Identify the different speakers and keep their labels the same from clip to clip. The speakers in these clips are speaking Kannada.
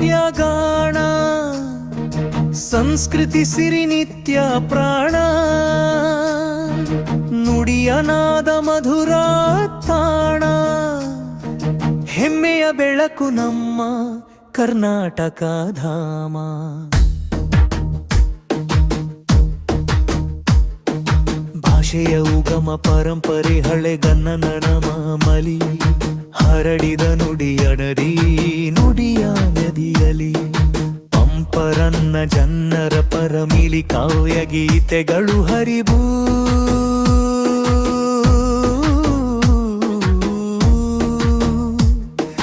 Speaker 1: ಕಾವ್ಯಗಾಣ ಸಂಸ್ಕೃತಿ ಸಿರಿ ನಿತ್ಯ ಪ್ರಾಣ ನುಡಿಯನಾದ ಮಧುರ ತಾಣ ಹೆಮ್ಮೆಯ ಬೆಳಕು ನಮ್ಮ ಕರ್ನಾಟಕ ಧಾಮ. ಭಾಷೆಯ ಉಗಮ ಪರಂಪರೆ ಹಳೆಗನ್ನನ ಮಲಿ. ಹರಡಿದ ನುಡಿಯ ನದಿ ನುಡಿಯ ನದಿಯಲಿ. ಪಂಪರನ್ನ ಜನ್ನರ ಪರಮಿಲಿ ಕಾವ್ಯ ಗೀತೆಗಳು ಹರಿಬೂ.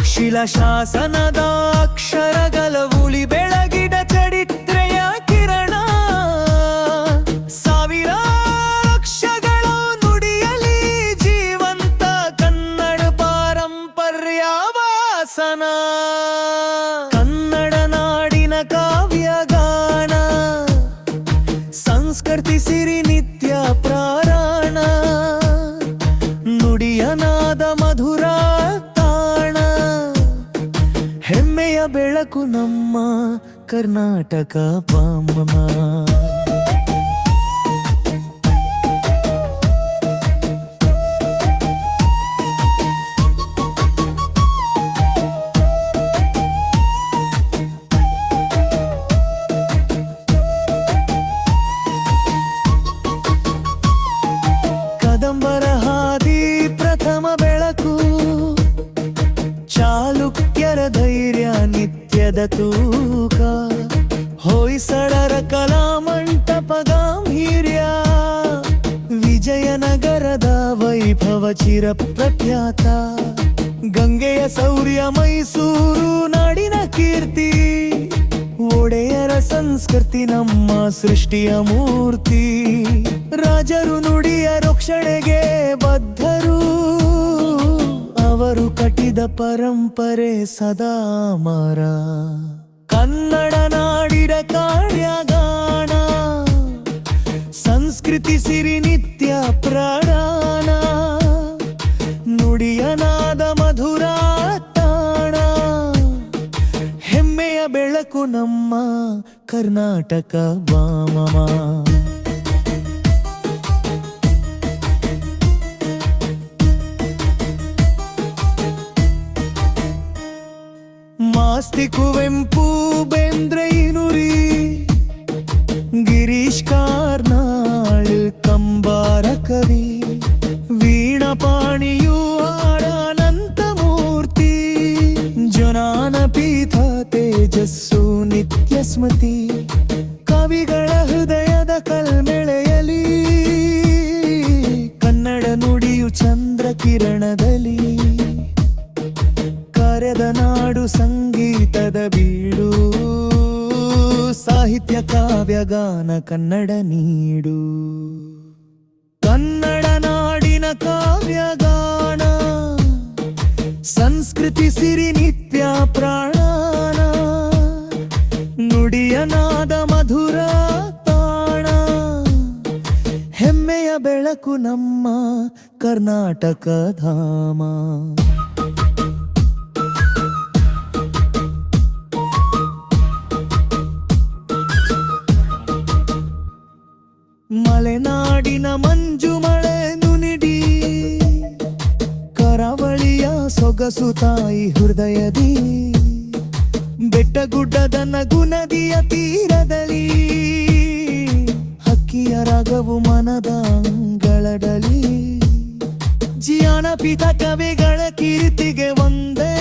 Speaker 1: ಶಿಲಾಶಾಸನದ ಅಕ್ಷರಗಳ ಉಳಿ ಬೆಳಗಿದ ಸಂಸ್ಕೃತಿ ಸಿರಿ ನಿತ್ಯ ಪ್ರಾರಾಣ. ನುಡಿಯನಾದ ಮಧುರ ತಾಣ. ಹೆಮ್ಮೆಯ ಬೆಳಕು ನಮ್ಮ ಕರ್ನಾಟಕ ಪಾಮ ನಿತ್ಯದ ತೂಕ. ಹೊಯ್ಸಳರ ಕಲಾ ಮಂಟಪ ಗಾಂಭೀರ್ಯ ವಿಜಯನಗರದ ವೈಭವ ಚಿರ ಪ್ರಖ್ಯಾತ ಗಂಗೆಯ ಸೌರ್ಯ ಮೈಸೂರು ನಾಡಿನ ಕೀರ್ತಿ. ಒಡೆಯರ ಸಂಸ್ಕೃತಿ ನಮ್ಮ ಸೃಷ್ಟಿಯ ಮೂರ್ತಿ. ರಾಜರು ನುಡಿಯ ರಕ್ಷಣೆಗೆ ಬದ್ಧರು. ಕಟ್ಟಿದ ಪರಂಪರೆ ಸದಾ ಮರ. ಕನ್ನಡ ನಾಡಿರ ಕಾರ್ಯಗಾನ, ಸಂಸ್ಕೃತಿ ಸಿರಿ ನಿತ್ಯ ಪ್ರಾಣ ನುಡಿಯನಾದ ಮಧುರ ತಾಣ ಹೆಮ್ಮೆಯ ಬೆಳಕು ನಮ್ಮ ಕರ್ನಾಟಕ ವಾಮಮ ಮಾಸ್ತಿ ಕುವೆಂಪು ಬೆಂದ್ರೈನುರಿ ಗಿರೀಶ್ ಕಾರ್ನಾಳ್ ಕಂಬಾರ ಕವಿ ವೀಣಪಾಣಿಯು ಆಡಾನಂತ ಮೂರ್ತಿ ಜನಾನ ಪೀಠ ತೇಜಸ್ಸು ನಿತ್ಯ ಸ್ಮೃತಿ ಕವಿಗಳ ಸಾಹಿತ್ಯ ಕಾವ್ಯಗಾನ ಕನ್ನಡ ನೀಡು. ಕನ್ನಡ ನಾಡಿನ ಕಾವ್ಯಗಾನ, ಸಂಸ್ಕೃತಿ ಸಿರಿ ನಿತ್ಯ ಪ್ರಾಣ ನುಡಿಯನಾದ ಮಧುರ ತಾಣ. ಹೆಮ್ಮೆಯ ಬೆಳಕು ನಮ್ಮ ಕರ್ನಾಟಕ ಧಾಮ. ಮಂಜು ಮಳೆ ನುನಿಡಿ ಕರಾವಳಿಯ ಸೊಗಸು ತಾಯಿ ಹೃದಯದಿ. ಬೆಟ್ಟಗುಡ್ಡದ ನಗು ನದಿಯ ತೀರದಲ್ಲಿ ಹಕ್ಕಿಯ ರಾಗವು ಮನದ ಅಂಗಳದಲ್ಲಿ ಜಿಯಾನಪಿತ ಕವಿಗಳ ಕೀರ್ತಿಗೆ ಒಂದೇ.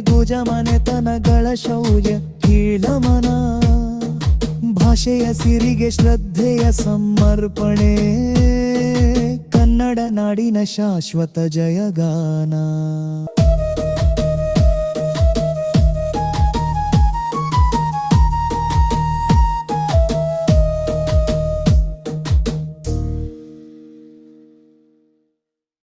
Speaker 1: ಗುಜ ಮನೆತನಗಳ ಶೌರ್ಯ ಕೀಳಮನ. ಭಾಷೆಯ ಸಿರಿಗೆ ಶ್ರದ್ಧೆಯ ಸಮರ್ಪಣೆ. ಕನ್ನಡ ನಾಡಿನ ಶಾಶ್ವತ ಜಯಗಾನ.